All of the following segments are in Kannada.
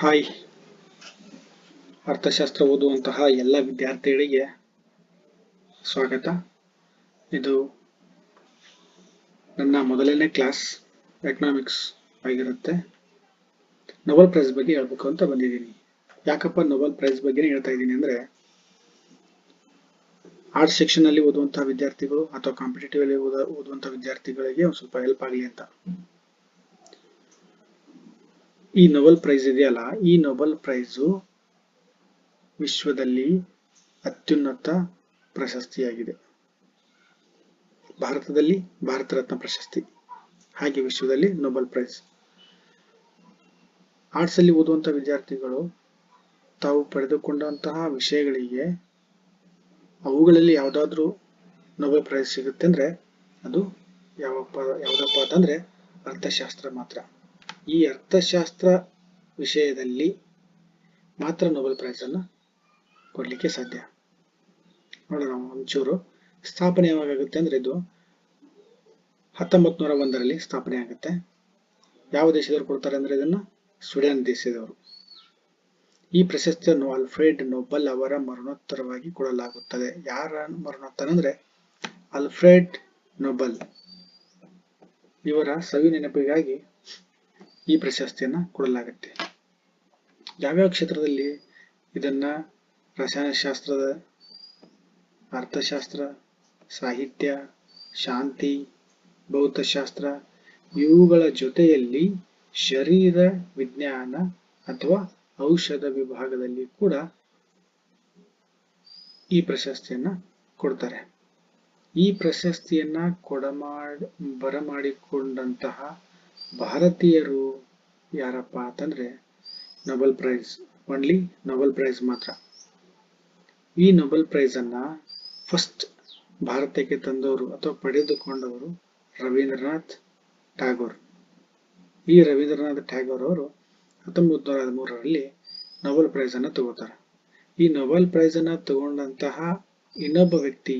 ಹಾಯ್. ಅರ್ಥಶಾಸ್ತ್ರ ಓದುವಂತಹ ಎಲ್ಲ ವಿದ್ಯಾರ್ಥಿಗಳಿಗೆ ಸ್ವಾಗತ. ಇದು ನನ್ನ ಮೊದಲನೇ ಕ್ಲಾಸ್ ಎಕನಾಮಿಕ್ಸ್ ಆಗಿರುತ್ತೆ. ನೊಬೆಲ್ ಪ್ರೈಸ್ ಬಗ್ಗೆ ಹೇಳ್ಬೇಕು ಅಂತ ಬಂದಿದ್ದೀನಿ. ಯಾಕಪ್ಪ ನೊಬೆಲ್ ಪ್ರೈಸ್ ಬಗ್ಗೆ ಹೇಳ್ತಾ ಇದ್ದೀನಿ ಅಂದ್ರೆ ಆರ್ಟ್ಸ್ ಸೆಕ್ಷನ್ ಅಲ್ಲಿ ಓದುವಂತಹ ವಿದ್ಯಾರ್ಥಿಗಳು ಅಥವಾ ಕಾಂಪಿಟೇಟಿವ್ ಅಲ್ಲಿ ಓದ, ಓದುವಂತಹ ವಿದ್ಯಾರ್ಥಿಗಳಿಗೆ ಒಂದು ಸ್ವಲ್ಪ ಹೆಲ್ಪ್ ಆಗಲಿ ಅಂತ. ಈ ನೊಬೆಲ್ ಪ್ರೈಸ್ ಇದೆಯಲ್ಲ, ಈ ನೊಬೆಲ್ ಪ್ರೈಸು ವಿಶ್ವದಲ್ಲಿ ಅತ್ಯುನ್ನತ ಪ್ರಶಸ್ತಿಯಾಗಿದೆ. ಭಾರತದಲ್ಲಿ ಭಾರತ ರತ್ನ ಪ್ರಶಸ್ತಿ, ಹಾಗೆ ವಿಶ್ವದಲ್ಲಿ ನೊಬೆಲ್ ಪ್ರೈಸ್ ಆರ್ಟ್ಸ್ ಅಲ್ಲಿ ಓದುವಂತಹ ವಿದ್ಯಾರ್ಥಿಗಳು ತಾವು ಪಡೆದುಕೊಂಡಂತಹ ವಿಷಯಗಳಿಗೆ ಅವುಗಳಲ್ಲಿ ಯಾವುದಾದ್ರೂ ನೊಬೆಲ್ ಪ್ರೈಸ್ ಸಿಗುತ್ತೆ ಅಂದ್ರೆ ಅದು ಯಾವಪ್ಪ, ಯಾವುದಪ್ಪ ಅಂತಂದ್ರೆ ಅರ್ಥಶಾಸ್ತ್ರ ಮಾತ್ರ. ಈ ಅರ್ಥಶಾಸ್ತ್ರ ವಿಷಯದಲ್ಲಿ ಮಾತ್ರ ನೊಬೆಲ್ ಪ್ರೈಸ್ ಅನ್ನು ಕೊಡ್ಲಿಕ್ಕೆ ಸಾಧ್ಯ. ನೋಡೋಣ, ಒಂಚೂರು ಸ್ಥಾಪನೆ ಯಾವಾಗುತ್ತೆ ಅಂದ್ರೆ ಇದು ಹತ್ತೊಂಬತ್ ನೂರ ಒಂದರಲ್ಲಿ ಸ್ಥಾಪನೆ ಆಗುತ್ತೆ. ಯಾವ ದೇಶದವರು ಕೊಡ್ತಾರೆ ಅಂದ್ರೆ ಇದನ್ನ? ಸ್ವೀಡನ್ ದೇಶದವರು. ಈ ಪ್ರಶಸ್ತಿಯನ್ನು ಅಲ್ಫ್ರೆಡ್ ನೊಬೆಲ್ ಅವರ ಮರಣೋತ್ತರವಾಗಿ ಕೊಡಲಾಗುತ್ತದೆ. ಯಾರ ಮರಣೋತ್ತರ ಅಂದ್ರೆ? Alfred Nobel. ಇವರ ಸವಿ ನೆನಪಿಗಾಗಿ ಈ ಪ್ರಶಸ್ತಿಯನ್ನ ಕೊಡಲಾಗುತ್ತೆ. ಯಾವ್ಯಾವ ಕ್ಷೇತ್ರದಲ್ಲಿ ಇದನ್ನ ರಸಾಯನಶಾಸ್ತ್ರದ, ಅರ್ಥಶಾಸ್ತ್ರ, ಸಾಹಿತ್ಯ, ಶಾಂತಿ, ಭೌತಶಾಸ್ತ್ರ ಇವುಗಳ ಜೊತೆಯಲ್ಲಿ ಶರೀರ ವಿಜ್ಞಾನ ಅಥವಾ ಔಷಧ ವಿಭಾಗದಲ್ಲಿ ಕೂಡ ಈ ಪ್ರಶಸ್ತಿಯನ್ನ ಕೊಡ್ತಾರೆ. ಈ ಪ್ರಶಸ್ತಿಯನ್ನ ಕೊಡಮಾಡ್, ಬರಮಾಡಿಕೊಂಡಂತಹ ಭಾರತೀಯರು ಯಾರಪ್ಪ ಅಂತಂದ್ರೆ Nobel prize only Nobel prize ಮಾತ್ರ. ಈ ನೊಬೆಲ್ ಅನ್ನ ಫಸ್ಟ್ ಭಾರತಕ್ಕೆ ತಂದವರು ಅಥವಾ ಪಡೆದುಕೊಂಡವರು ರವೀಂದ್ರನಾಥ್ ಟ್ಯಾಗೋರ್. ಈ ರವೀಂದ್ರನಾಥ್ ಟ್ಯಾಗೋರ್ ಅವರು ಹತ್ತೊಂಬತ್ತು ನೂರ ಹದಿಮೂರರಲ್ಲಿ ನೊಬೆಲ್ ಪ್ರೈಸ್ ಅನ್ನ ತಗೋತಾರೆ. ಈ ನೊಬೆಲ್ ಪ್ರೈಸ್ ಅನ್ನ ತಗೊಂಡಂತಹ ಇನ್ನೊಬ್ಬ ವ್ಯಕ್ತಿ,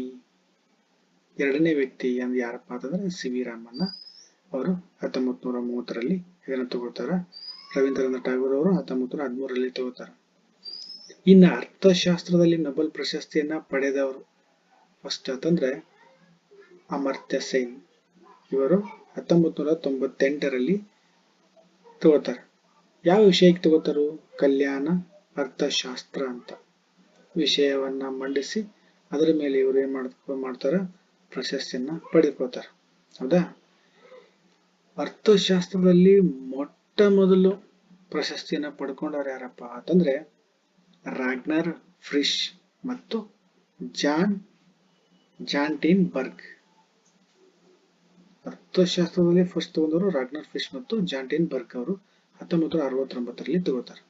ಎರಡನೇ ವ್ಯಕ್ತಿ ಅಂದ್ರೆ ಯಾರಪ್ಪ ಅಂತಂದ್ರೆ ಸಿ ವಿ ರಾಮಣ್ಣ ಅವರು ಹತ್ತೊಂಬತ್ ನೂರ ಮೂವತ್ತರಲ್ಲಿ ಇದನ್ನು ತಗೋತಾರ ರವೀಂದ್ರನಾಥ್ ಟ್ಯಾಗೋರ್ ಅವರು ಹತ್ತೊಂಬತ್ತು ನೂರ ಹದಿಮೂರರಲ್ಲಿ ತಗೋತಾರ ಇನ್ನ ಅರ್ಥಶಾಸ್ತ್ರದಲ್ಲಿ ನೊಬೆಲ್ ಪ್ರಶಸ್ತಿಯನ್ನ ಪಡೆದವರು ಫಸ್ಟ್ ಅಂತಂದ್ರೆ ಅಮರ್ತ್ಯ ಸೇನ್. ಇವರು ಹತ್ತೊಂಬತ್ ನೂರ ತೊಂಬತ್ತೆಂಟರಲ್ಲಿ ತಗೋತಾರ ಯಾವ ವಿಷಯಕ್ಕೆ ತಗೋತಾರು ಕಲ್ಯಾಣ, ಅರ್ಥಶಾಸ್ತ್ರ ಅಂತ. ವಿಷಯವನ್ನ ಮಂಡಿಸಿ ಅದರ ಮೇಲೆ ಇವರು ಏನ್ ಮಾಡ್ತಾರ? ಪ್ರಶಸ್ತಿಯನ್ನ ಪಡೆದುಕೊಳ್ತಾರೆ. ಹೌದಾ? ಅರ್ಥಶಾಸ್ತ್ರದಲ್ಲಿ ಮೊಟ್ಟ ಮೊದಲು ಪ್ರಶಸ್ತಿಯನ್ನ ಪಡ್ಕೊಂಡವ್ರು ಯಾರಪ್ಪ ಅಂತಂದ್ರೆ ರಾಗ್ನರ್ ಫ್ರಿಶ್ ಮತ್ತು ಜಾನ್ ಜಾಂಟಿನ್ ಬರ್ಗ್ ಅರ್ಥಶಾಸ್ತ್ರದಲ್ಲಿ ಫಸ್ಟ್ ತಗೊಂಡವರು ರಾಗ್ನರ್ ಫಿಶ್ ಮತ್ತು ಜಾಂಟೀನ್ ಬರ್ಗ್ ಅವರು. ಹತ್ತೊಂಬತ್ತು ನೂರ ಅರವತ್ತೊಂಬತ್ತರಲ್ಲಿ ತಗೋತಾರೆ.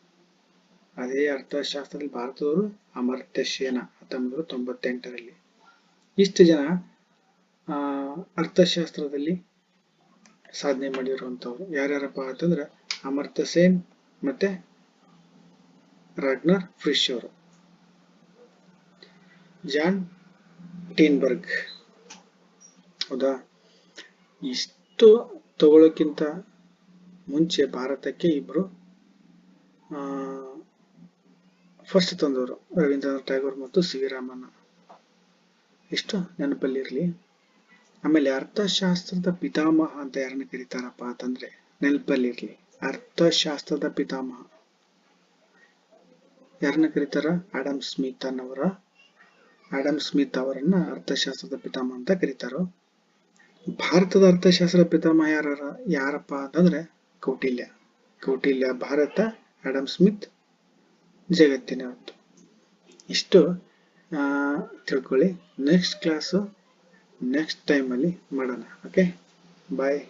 ಅದೇ ಅರ್ಥಶಾಸ್ತ್ರದಲ್ಲಿ ಭಾರತದವರು ಅಮರ್ತ್ಯ ಸೇನ ಹತ್ತೊಂಬತ್ತು ನೂರ ತೊಂಬತ್ತೆಂಟರಲ್ಲಿ. ಇಷ್ಟು ಜನ ಅರ್ಥಶಾಸ್ತ್ರದಲ್ಲಿ ಸಾಧನೆ ಮಾಡಿರುವಂತವ್ರು ಯಾರ್ಯಾರಪ್ಪ ಅಂತಂದ್ರೆ ಅಮರ್ತ್ಯ ಸೇನ್ ಮತ್ತೆ ರಾಗ್ನರ್ ಫ್ರಿಶ್ ಅವರು. Jan Tinbergen. ಹೌದಾ? ಇಷ್ಟು ತಗೊಳ್ಳೋಕ್ಕಿಂತ ಮುಂಚೆ ಭಾರತಕ್ಕೆ ಇಬ್ರು ಫಸ್ಟ್ ತಂದವರು ರವೀಂದ್ರನಾಥ್ ಟ್ಯಾಗೋರ್ ಮತ್ತು ಸಿ ವಿ ರಾಮಣ್ಣ. ಇಷ್ಟು ನೆನಪಲ್ಲಿರಲಿ ಆಮೇಲೆ ಅರ್ಥಶಾಸ್ತ್ರದ ಪಿತಾಮಹ ಅಂತ ಯಾರನ್ನ ಕರೀತಾರಪ್ಪ ಅಂತಂದ್ರೆ ನೆನಪಲ್ಲಿರ್ಲಿ ಅರ್ಥಶಾಸ್ತ್ರದ ಪಿತಾಮಹ. ಯಾರನ್ನ ಕರೀತಾರ? ಆಡಮ್ ಸ್ಮಿತ್ ಅನ್ನವರ ಆಡಮ್ ಸ್ಮಿತ್ ಅವರನ್ನ ಅರ್ಥಶಾಸ್ತ್ರದ ಪಿತಾಮಹ ಅಂತ ಕರೀತಾರೋ. ಭಾರತದ ಅರ್ಥಶಾಸ್ತ್ರ ಪಿತಾಮಹ ಯಾರ ಯಾರಪ್ಪ ಅಂತಂದ್ರೆ ಕೌಟಿಲ್ಯ. ಕೌಟಿಲ್ಯ ಭಾರತ ಆಡಮ್ ಸ್ಮಿತ್ ಜಗತ್ತಿನ ಇಷ್ಟು ಇಷ್ಟು ತಿಳ್ಕೊಳ್ಳಿ. ನೆಕ್ಸ್ಟ್ ಕ್ಲಾಸು ನೆಕ್ಸ್ಟ್ ಟೈಮಲ್ಲಿ ಮಾಡೋಣ ಓಕೆ ಬಾಯ್